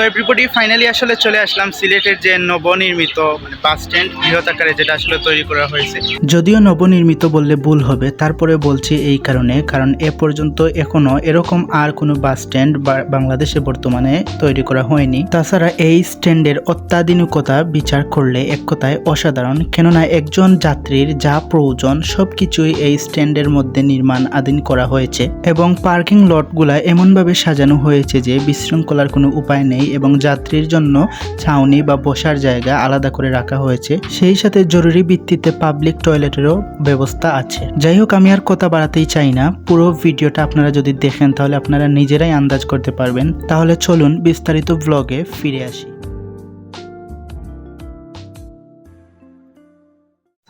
So everybody finally আসলে চলে আসলাম সিলেটের যে নবনির্মিত মানে বাস স্ট্যান্ড বৃহৎ আকারে যেটা আসলে তৈরি করা হয়েছে। যদিও নবনির্মিত বললে ভুল হবে তারপরে বলছি এই কারণে, কারণ এ পর্যন্ত এখনও এরকম আর কোনো বাস স্ট্যান্ড বাংলাদেশে বর্তমানে তৈরি করা হয়নি। তাছাড়া এই স্ট্যান্ডের অত্যাধুনিকতা বিচার করলে এক কথায় অসাধারণ, কেননা একজন যাত্রীর যা প্রয়োজন সবকিছুই এই স্ট্যান্ডের মধ্যে নির্মাণ আধীন করা হয়েছে। এবং পার্কিং লটগুলা এমনভাবে সাজানো হয়েছে যে বিশৃঙ্খলার কোনো উপায় নেই এবং যাত্রীর জন্য ছাউনি বা বসার জায়গা আলাদা করে রাখা হয়েছে। সেই সাথে জরুরি ভিত্তিতে পাবলিক টয়লেটেরও ব্যবস্থা আছে। যাই হোক, আমি আর কথা বাড়াতেই চাই না। পুরো ভিডিওটা আপনারা যদি দেখেন, তাহলে আপনারা নিজেরাই আন্দাজ করতে পারবেন। তাহলে চলুন বিস্তারিত ব্লগে ফিরে আসি।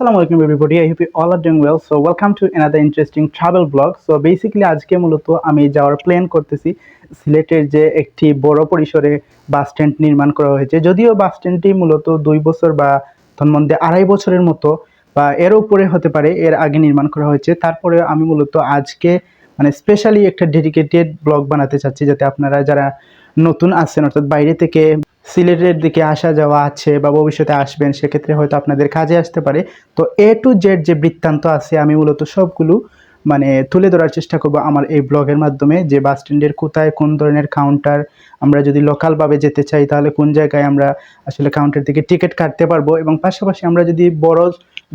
Alaikum, everybody. I hope you all are doing well. So, welcome to another interesting travel vlog. So, basically, আজকে মূলত আমি যাওয়ার প্ল্যান করতেছি সিলেটের যে একটি বড় পরিসরে বাস স্ট্যান্ড নির্মাণ করা হয়েছে যদিও বাস স্ট্যান্ডটি মূলত দুই বছর বা তন্মধ্যে আড়াই বছরের মতো বা এর উপরে হতে পারে, এর আগে নির্মাণ করা হয়েছে তারপরে আমি মূলত আজকে মানে স্পেশালি একটা ডেডিকেটেড ব্লগ বানাতে চাচ্ছি, যাতে আপনারা যারা নতুন আসছেন অর্থাৎ বাইরে থেকে সিলেটের দিকে আসা যাওয়া আছে বা ভবিষ্যতে আসবেন, সেক্ষেত্রে হয়তো আপনাদের কাজে আসতে পারে। তো এ টু জেড যে বৃত্তান্ত আছে, আমি মূলত সবগুলো মানে তুলে ধরার চেষ্টা করব আমার এই ব্লগের মাধ্যমে যে বাস স্ট্যান্ডের কোথায় কোন ধরনের কাউন্টার আমরা যদি লোকালভাবে যেতে চাই তাহলে কোন জায়গায় আমরা আসলে কাউন্টার থেকে টিকিট কাটতে পারব এবং পাশাপাশি আমরা যদি বড়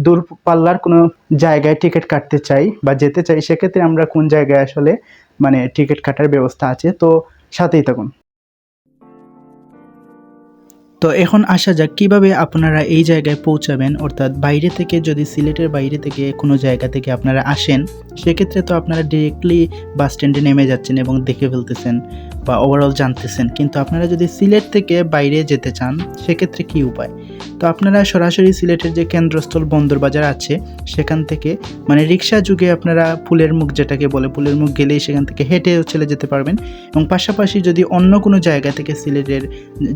দূর পাল্লার কোনো জায়গায় টিকিট কাটতে চাই বা যেতে চাই, সেক্ষেত্রে আমরা কোন জায়গায় আসলে মানে টিকিট কাটার ব্যবস্থা আছে। তো সাথেই থাকুন। তো এখন আসা যাক, কীভাবে আপনারা এই জায়গায় পৌঁছাবেন? অর্থাৎ বাইরে থেকে যদি সিলেটের বাইরে থেকে কোনো জায়গা থেকে আপনারা আসেন, সেক্ষেত্রে তো আপনারা ডিরেক্টলি বাস স্ট্যান্ডে নেমে যাচ্ছেন এবং দেখে ফেলতেছেন। বা ওভারঅল জানতেছেন, কিন্তু আপনারা যদি সিলেট থেকে বাইরে যেতে চান, সেক্ষেত্রে কি উপায়? তো আপনারা সরাসরি সিলেটের যে কেন্দ্রস্থল বন্দর বাজার আছে, সেখান থেকে মানে রিক্সা যুগে আপনারা ফুলের মুখ যেটাকে বলে, ফুলের মুখ গেলেই সেখান থেকে হেঁটেও চলে যেতে পারবেন। এবং পাশাপাশি যদি অন্য কোনো জায়গা থেকে সিলেটের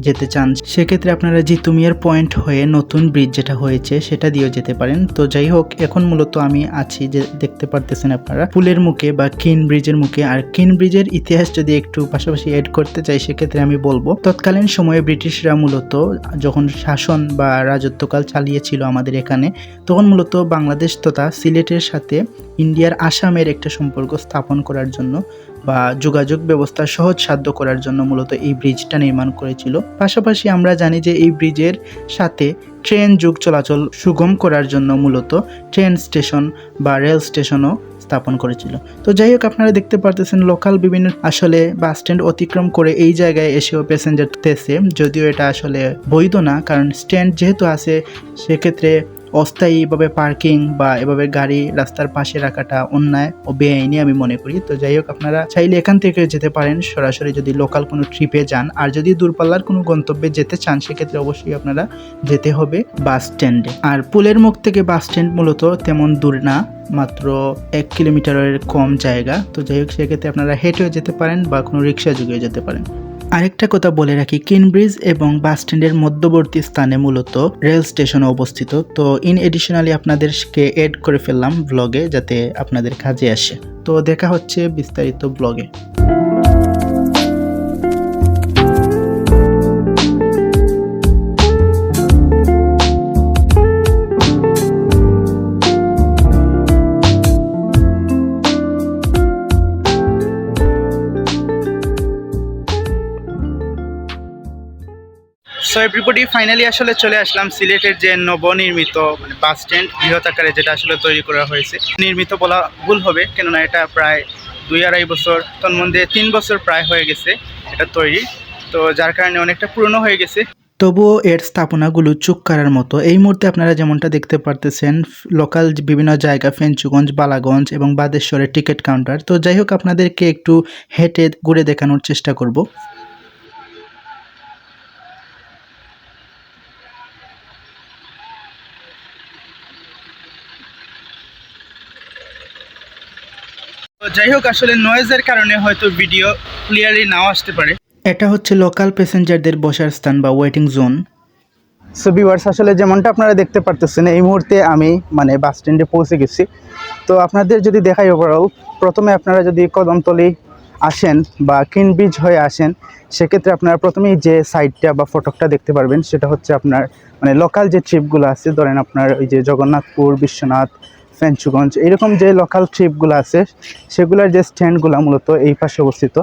যেতে চান, সেক্ষেত্রে আপনারা জিতুমিয়ার পয়েন্ট হয়ে নতুন ব্রিজ যেটা হয়েছে, সেটা দিয়েও যেতে পারেন। তো যাই হোক, এখন মূলত আমি আছি যে দেখতে পারতেছেন আপনারা, ফুলের মুখে বা কিন ব্রিজের মুখে। আর কিন ব্রিজের ইতিহাস যদি একটু পাশাপাশি এড করতে চাই, সেক্ষেত্রে আমি বলব, তৎকালীন সময়ে ব্রিটিশরা মূলত যখন শাসন বা রাজত্বকাল চালিয়েছিল আমাদের এখানে, তখন মূলত বাংলাদেশ তথা সিলেটের সাথে ইন্ডিয়ার আসামের একটা সম্পর্ক স্থাপন করার জন্য বা যোগাযোগ ব্যবস্থা সহজ সাধ্য করার জন্য মূলত এই ব্রিজটা নির্মাণ করেছিল। পাশাপাশি আমরা জানি যে এই ব্রিজের সাথে ট্রেন যুগ চলাচল সুগম করার জন্য মূলত ট্রেন স্টেশন বা রেল স্টেশনও স্থাপন করেছিল। তো যাই হোক, আপনারা দেখতে পারতেছেন লোকাল বিভিন্ন আসলে বাস স্ট্যান্ড অতিক্রম করে এই জায়গায় এসেও প্যাসেঞ্জার তেছে যদিও এটা আসলে বৈধ না, কারণ স্ট্যান্ড যেহেতু আছে, সেক্ষেত্রে অস্থায়ীভাবে পার্কিং বা এভাবে গাড়ি রাস্তার পাশে রাখাটা অন্যায় ও বেআইনি আমি মনে করি। তো যাই হোক, আপনারা চাইলে এখান থেকে যেতে পারেন। সরাসরি যদি লোকাল কোনো ট্রিপে যান, আর যদি দূরপাল্লার কোনো গন্তব্যে যেতে চান, সেক্ষেত্রে অবশ্যই আপনারা যেতে হবে বাস স্ট্যান্ডে আর পুলের মুখ থেকে বাস স্ট্যান্ড মূলত তেমন দূর না, মাত্র এক কিলোমিটারের কম জায়গা। তো যাই হোক, সেক্ষেত্রে আপনারা হেঁটেও যেতে পারেন বা কোনো রিক্সা যুগেও যেতে পারেন। আরেকটা কথা বলে রাখি কিনব্রিজ এবং বাস স্ট্যান্ডের মধ্যবর্তী স্থানে মূলত রেল স্টেশন অবস্থিত। তো ইন এডিশনালি আপনাদেরকে এড করে ফেললাম ব্লগে যাতে আপনাদের কাজে আসে। তো দেখা হচ্ছে বিস্তারিত ব্লগে সো এভরিবডি ফাইনালি আসলে চলে আসলাম সিলেটের যে নবনির্মিত মানে বাস স্ট্যান্ড বৃহৎ আকারে যেটা আসলে তৈরি করা হয়েছে। নির্মিত বলা ভুল হবে, কেননা এটা প্রায় দুই আড়াই বছর, তন্মধ্যে তিন বছর প্রায় হয়ে গেছে এটা তৈরি। তো যার কারণে অনেকটা পুরনো হয়ে গেছে। তবুও এর স্থাপনাগুলো চুক করার মতো। এই মুহূর্তে আপনারা যেমনটা দেখতে পারতেছেন লোকাল বিভিন্ন জায়গা, ফেঞ্চুগঞ্জ, বালাগঞ্জ এবং বাদেশ্বরের টিকিট কাউন্টার তো যাই হোক, আপনাদেরকে একটু হেঁটে ঘুরে দেখানোর চেষ্টা করব। যাই হোক আসলে নয়েজের কারণে হয়তো ভিডিও ক্লিয়ারলি নাও আসতে পারে। এটা হচ্ছে লোকাল প্যাসেঞ্জারদের বসার স্থান বা ওয়েটিং জোন সো ভিউয়ার্স আসলে যেমনটা আপনারা দেখতে পারতেছেন এই মুহূর্তে আমি মানে বাস স্ট্যান্ডে পৌঁছে গেছি। তো আপনাদের যদি দেখাই ওভারঅল প্রথমে আপনারা যদি কদমতলি আসেন বা কিনব্রিজ হয়ে আসেন সেক্ষেত্রে আপনারা প্রথমেই যে সাইডটা বা ফটকটা দেখতে পারবেন সেটা হচ্ছে আপনার মানে লোকাল যে ট্রিপগুলো আছে ধরেন আপনার ওই যে জগন্নাথপুর বিশ্বনাথ ফেঞ্চুগঞ্জ এরকম যে লোকাল ট্রিপগুলো আছে, সেগুলোর যে স্ট্যান্ডগুলো মূলত এই পাশে অবস্থিত।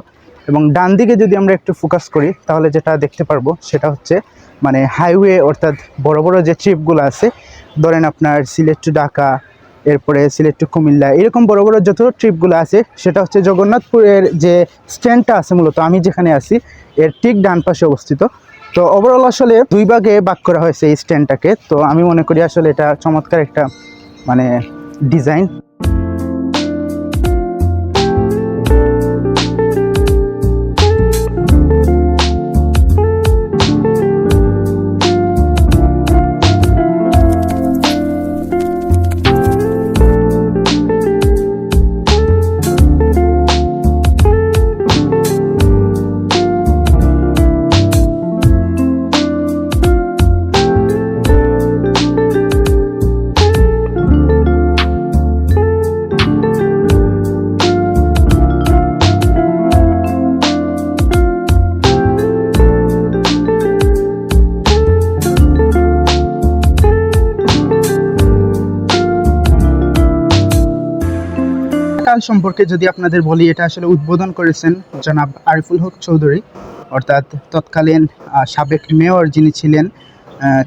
এবং ডান দিকে যদি আমরা একটু ফোকাস করি, তাহলে যেটা দেখতে পারব, সেটা হচ্ছে মানে হাইওয়ে অর্থাৎ বড় বড় যে ট্রিপগুলো আছে, ধরেন আপনার সিলেট টু ঢাকা, এরপরে সিলেট টু কুমিল্লা, এরকম বড় বড় যত ট্রিপগুলো আছে, সেটা হচ্ছে জগন্নাথপুরের যে স্ট্যান্ডটা আছে মূলত, আমি যেখানে আছি, এর ঠিক ডান পাশে অবস্থিত। তো ওভারঅল আসলে দুই ভাগে ভাগ করা হয়েছে এই স্ট্যান্ডটাকে তো আমি মনে করি আসলে এটা চমৎকার একটা মানে ডিজাইন কাল সম্পর্কে যদি আপনাদের বলি, এটা আসলে উদ্বোধন করেছেন জনাব আরিফুল হক চৌধুরী। অর্থাৎ তৎকালীন সাবেক মেয়র যিনি ছিলেন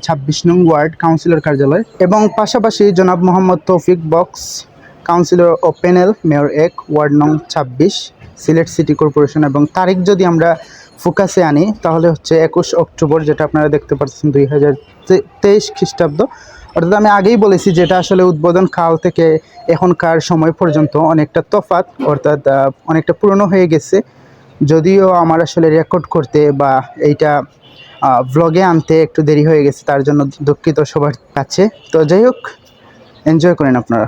ছাব্বিশ নং ওয়ার্ড কাউন্সিলর কার্যালয় এবং পাশাপাশি জনাব মোহাম্মদ তৌফিক বক্স কাউন্সিলর ও প্যানেল মেয়র এক, ওয়ার্ড নং ছাব্বিশ, সিলেট সিটি কর্পোরেশন এবং তারিখ যদি আমরা ফোকাসে আনি, তাহলে হচ্ছে একুশ অক্টোবর, যেটা আপনারা দেখতে পাচ্ছেন, দুই হাজার তেইশ খ্রিস্টাব্দ। অর্থাৎ আমি আগেই বলেছি যেটা আসলে উদ্বোধন কাল থেকে এখনকার সময় পর্যন্ত অনেকটা তফাত অর্থাৎ অনেকটা পুরনো হয়ে গেছে। যদিও আমার আসলে রেকর্ড করতে বা এইটা ব্লগে আনতে একটু দেরি হয়ে গেছে, তার জন্য দুঃখিত সবার কাছে। তো যাই হোক এনজয় করেন আপনারা।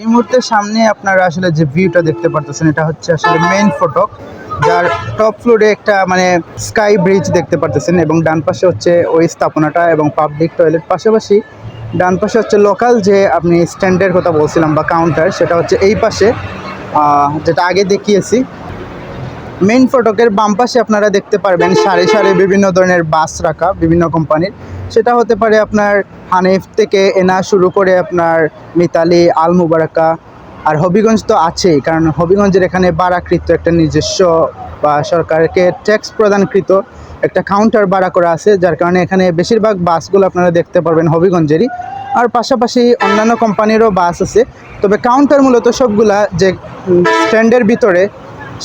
এই মুহূর্তে সামনে আপনারা আসলে যে ভিউটা দেখতে পারতেছেন, এটা হচ্ছে আসলে মেইন ফটক যার টপ ফ্লোরে একটা মানে স্কাই ব্রিজ দেখতে পারতেছেন এবং ডান পাশে হচ্ছে ওই স্থাপনাটা এবং পাবলিক টয়লেট পাশাপাশি ডান পাশে হচ্ছে লোকাল যে আপনি স্ট্যান্ডের কথা বলছিলাম বা কাউন্টার সেটা হচ্ছে এই পাশে যেটা আগে দেখিয়েছি। মেইন ফটকের বাম পাশে আপনারা দেখতে পারবেন সারি সারি বিভিন্ন ধরনের বাস রাখা বিভিন্ন কোম্পানির সেটা হতে পারে আপনার হানিফ থেকে এনা শুরু করে আপনার মিতালি, আল মুবারাকা আর হবিগঞ্জ তো আছেই, কারণ হবিগঞ্জের এখানে বাড়াকৃত একটা নিজস্ব বা সরকারকে ট্যাক্স প্রদানকৃত একটা কাউন্টার ভাড়া করা আছে, যার কারণে এখানে বেশিরভাগ বাসগুলো আপনারা দেখতে পারবেন হবিগঞ্জেরই। আর পাশাপাশি অন্যান্য কোম্পানিরও বাস আছে, তবে কাউন্টার মূলত সবগুলা যে স্ট্যান্ডের ভিতরে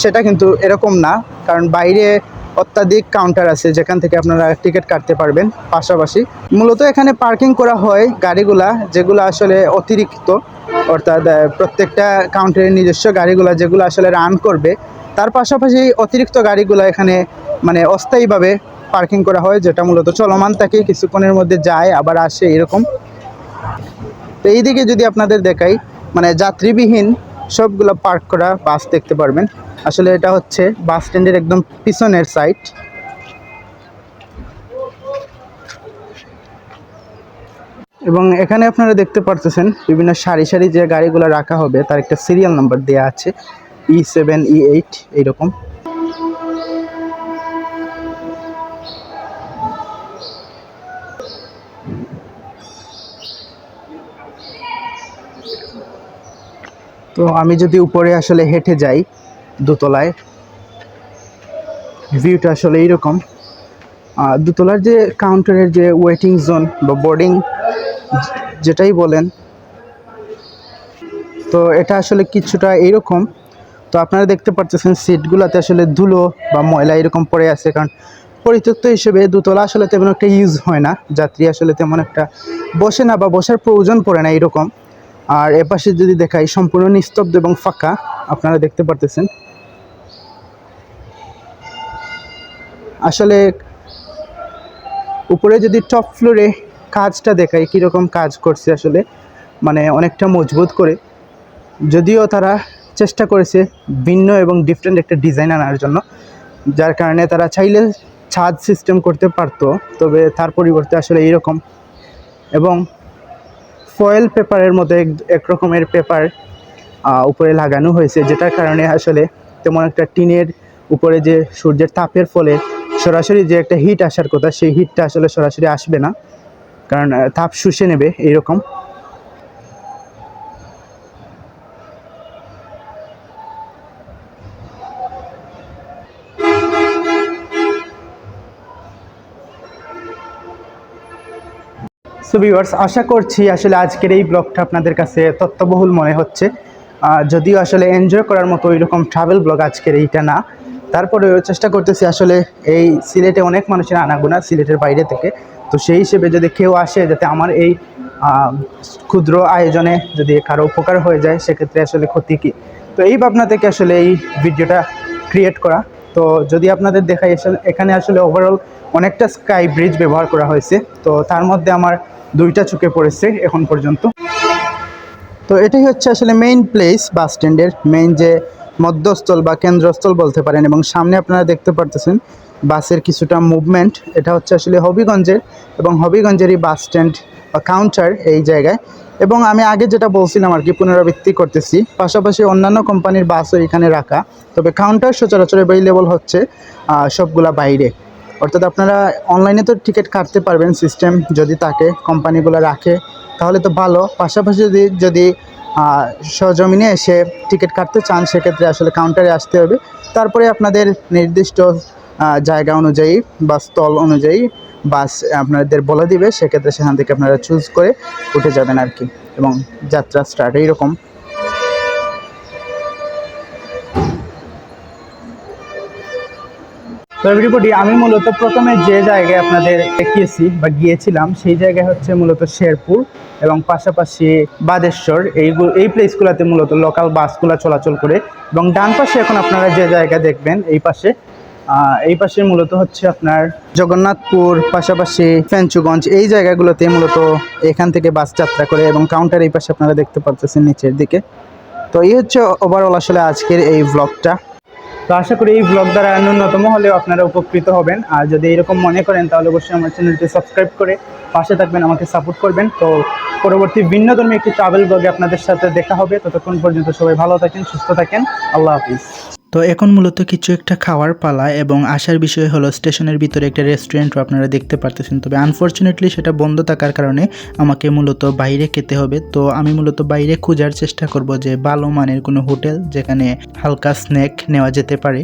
সেটা কিন্তু এরকম না, কারণ বাইরে অত্যাধিক কাউন্টার আছে, যেখান থেকে আপনারা টিকিট কাটতে পারবেন। পাশাপাশি মূলত এখানে পার্কিং করা হয় গাড়িগুলা, যেগুলো আসলে অতিরিক্ত, অর্থাৎ প্রত্যেকটা কাউন্টারের নিজস্ব গাড়িগুলা যেগুলো আসলে রান করবে। তার পাশাপাশি অতিরিক্ত গাড়িগুলো এখানে মানে অস্থায়ীভাবে পার্কিং করা হয়, যেটা মূলত চলমান থাকে, কিছুক্ষণের মধ্যে যায়, আবার আসে, এরকম। তো এইদিকে যদি আপনাদের দেখাই মানে যাত্রীবিহীন সবগুলো পার্ক করা বাস দেখতে পারবেন। আসলে এটা হচ্ছে বাস স্ট্যান্ডের একদম পিছনের সাইড এবং এখানে আপনারা দেখতে পারতেছেন, বিভিন্ন সারি সারি যে গাড়িগুলো রাখা হবে, তার একটা সিরিয়াল নাম্বার দেওয়া আছে ই সেভেন ই এইট এইরকম। তো আমি যদি উপরে আসলে হেঁটে যাই দোতলায় ভিউটা আসলে এইরকম। দোতলার যে কাউন্টারের যে ওয়েটিং জোন বা বোর্ডিং যেটাই বলেন, তো এটা আসলে কিছুটা এইরকম। তো আপনারা দেখতে পাচ্ছেন সিটগুলোতে আসলে ধুলো বা ময়লা এরকম পড়ে আছে, কারণ পরিত্যক্ত হিসেবে দোতলা আসলে তেমন একটা ইউজ হয় না। যাত্রী আসলে তেমন একটা বসে না বা বসার প্রয়োজন পড়ে না এরকম আর এপাশে যদি দেখাই, সম্পূর্ণ নিস্তব্ধ এবং ফাঁকা, আপনারা দেখতে পারতেছেন। আসলে, উপরে যদি টপ ফ্লোরে কাজটা দেখাই, কীরকম কাজ করছে আসলে মানে অনেকটা মজবুত করে, যদিও তারা চেষ্টা করেছে ভিন্ন এবং ডিফারেন্ট একটা ডিজাইন আনার জন্য, যার কারণে তারা চাইলে ছাদ সিস্টেম করতে পারতো, তবে তার পরিবর্তে আসলে এইরকম। এবং ফয়েল পেপারের মতো এক রকমের পেপার উপরে লাগানো হয়েছে, যেটার কারণে আসলে তেমন একটা টিনের উপরে যে সূর্যের তাপের ফলে সরাসরি যে একটা হিট আসার কথা, সেই হিটটা আসলে সরাসরি আসবে না। কারণ তাপ শুষে নেবে, এইরকম। সো ভিউয়ার্স আশা করছি আসলে আজকের এই ব্লগটা আপনাদের কাছে তত্ত্ববহুল মনে হচ্ছে। যদিও আসলে এনজয় করার মতো ওই রকম ট্রাভেল ব্লগ আজকের এইটা না। তারপরেও চেষ্টা করতেছি আসলে এই সিলেটে অনেক মানুষের আনাগোনা সিলেটের বাইরে থেকে। তো সেই হিসেবে যদি কেউ আসে, যাতে আমার এই ক্ষুদ্র আয়োজনে যদি কারও উপকার হয়ে যায়, সেক্ষেত্রে আসলে ক্ষতি কী? তো এই ভাবনা থেকে আসলে এই ভিডিওটা ক্রিয়েট করা। তো যদি আপনাদের দেখাই এখানে আসলে ওভারঅল অনেকটা স্কাই ব্রিজ ব্যবহার করা হয়েছে। তো তার মধ্যে আমার দুইটা চুকে পড়েছে এখন পর্যন্ত। তো এটাই হচ্ছে আসলে মেইন প্লেস বাস স্ট্যান্ডের মেইন যে মধ্যস্থল বা কেন্দ্রস্থল বলতে পারেন এবং সামনে আপনারা দেখতে পারতেছেন বাসের কিছুটা মুভমেন্ট এটা হচ্ছে আসলে হবিগঞ্জের এবং হবিগঞ্জেরই বাস স্ট্যান্ড বা কাউন্টার এই জায়গায়। এবং আমি আগে যেটা বলছিলাম আর কি, পুনরাবৃত্তি করতেছি। পাশাপাশি অন্যান্য কোম্পানির বাসও এখানে রাখা। তবে কাউন্টার সচরাচর অ্যাভেলেবল হচ্ছে সবগুলা বাইরে। অর্থাৎ আপনারা অনলাইনে তো টিকিট কাটতে পারবেন সিস্টেম যদি তাকে কোম্পানিগুলো রাখে তাহলে তো ভালো। পাশাপাশি যদি যদি আহ, সজমিনে এসে টিকিট কাটতে চান সেক্ষেত্রে আসলে কাউন্টারে আসতে হবে। তারপরে আপনাদের নির্দিষ্ট জায়গা অনুযায়ী বা স্থল অনুযায়ী বাস আপনাদের বলে দিবে। সেক্ষেত্রে সেখান থেকে আপনারা চুজ করে উঠে যাবেন আর কি। এবং যাত্রা স্টার্ট এইরকম। এভরিবডি আমি মূলত প্রথমে যে জায়গায় আপনাদের দেখিয়েছি বা গিয়েছিলাম, সেই জায়গায় হচ্ছে মূলত শেরপুর এবং পাশাপাশি বাদেশ্বর। এইগুলো এই প্লেসগুলোতে মূলত লোকাল বাসগুলো চলাচল করে এবং ডান পাশে এখন আপনারা যে জায়গা দেখবেন, এই পাশে এই পাশে মূলত হচ্ছে আপনার জগন্নাথপুর, পাশাপাশি ফেঞ্চুগঞ্জ, এই জায়গাগুলোতে মূলত এখান থেকে বাস যাত্রা করে এবং কাউন্টার এই পাশে আপনারা দেখতে পাচ্ছেন নিচের দিকে। তো এই হচ্ছে ওভারঅল আসলে আজকের এই ব্লগটা তো আশা করি এই ব্লগ দ্বারা ন্যূনতম হলেও আপনারা উপকৃত হবেন। আর যদি এরকম মনে করেন, তাহলে অবশ্যই আমার চ্যানেলটি সাবস্ক্রাইব করে পাশে থাকবেন, আমাকে সাপোর্ট করবেন। তো পরবর্তী ভিন্ন ধর্মী একটি ট্রাভেল ব্লগে আপনাদের সাথে দেখা হবে। ততক্ষণ পর্যন্ত সবাই ভালো থাকেন, সুস্থ থাকেন। আল্লাহ হাফিজ। তো এখন মূলত কিছু একটা খাওয়ার পালা এবং আসার বিষয় হলো স্টেশনের ভিতরে একটা রেস্টুরেন্টও আপনারা দেখতে পারতেছেন। তবে আনফর্চুনেটলি সেটা বন্ধ থাকার কারণে আমাকে মূলত বাইরে খেতে হবে। তো আমি মূলত বাইরে খোঁজার চেষ্টা করব যে ভালো মানের কোনো হোটেল যেখানে হালকা স্ন্যাক নেওয়া যেতে পারে।